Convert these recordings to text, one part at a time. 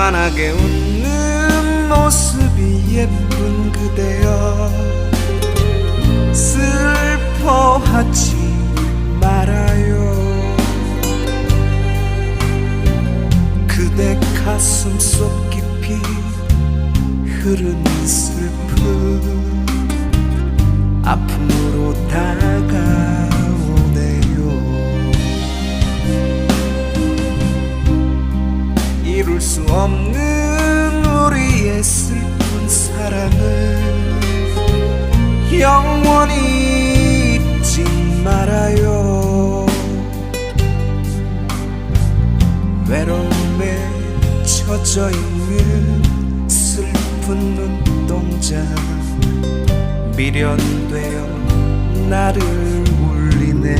환하게 웃는 모습이 예쁜 그대여. 슬퍼하지 말아요. 그대 가슴 속 깊이 흐르는 슬픔. 아픔으로 다가 없는 우리의 슬픈 사랑을 영원히 잊지 말아요. 외로움에 젖어 있는 슬픈 눈동자 미련되어 나를 울리네.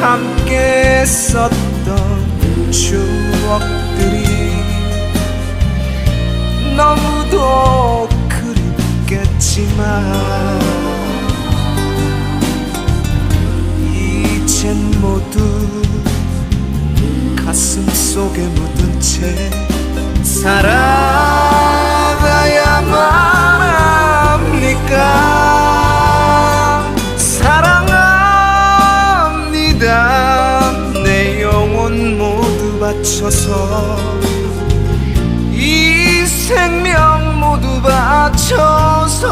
함께 썼던 추억들이 너무도 그립겠지만 이젠 모두 가슴 속에 묻은 채 살아 바쳐서 이 생명 모두 바쳐서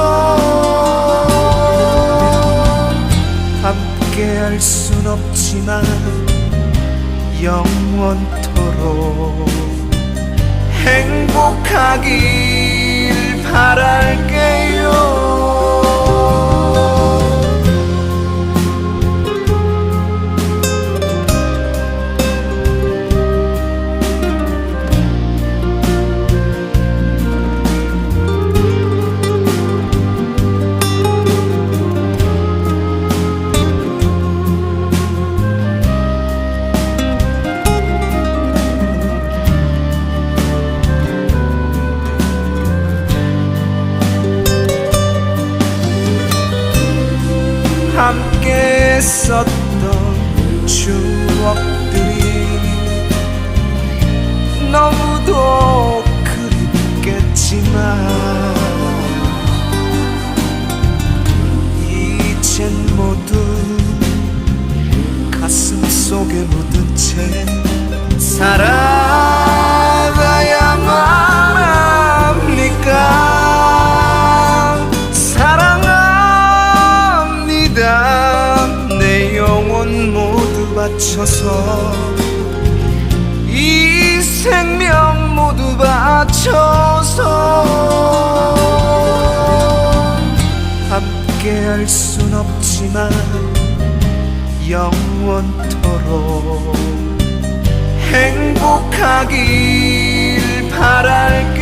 함께 할 순 없지만 영원토록 행복하길 바랄 썼던 추억들이 너무도 그립겠지만 이젠 모두 가슴 속에 묻은 채 살아 영혼 모두 바쳐서 이 생명 모두 바쳐서 함께 할 순 없지만 영원토록 행복하길 바랄게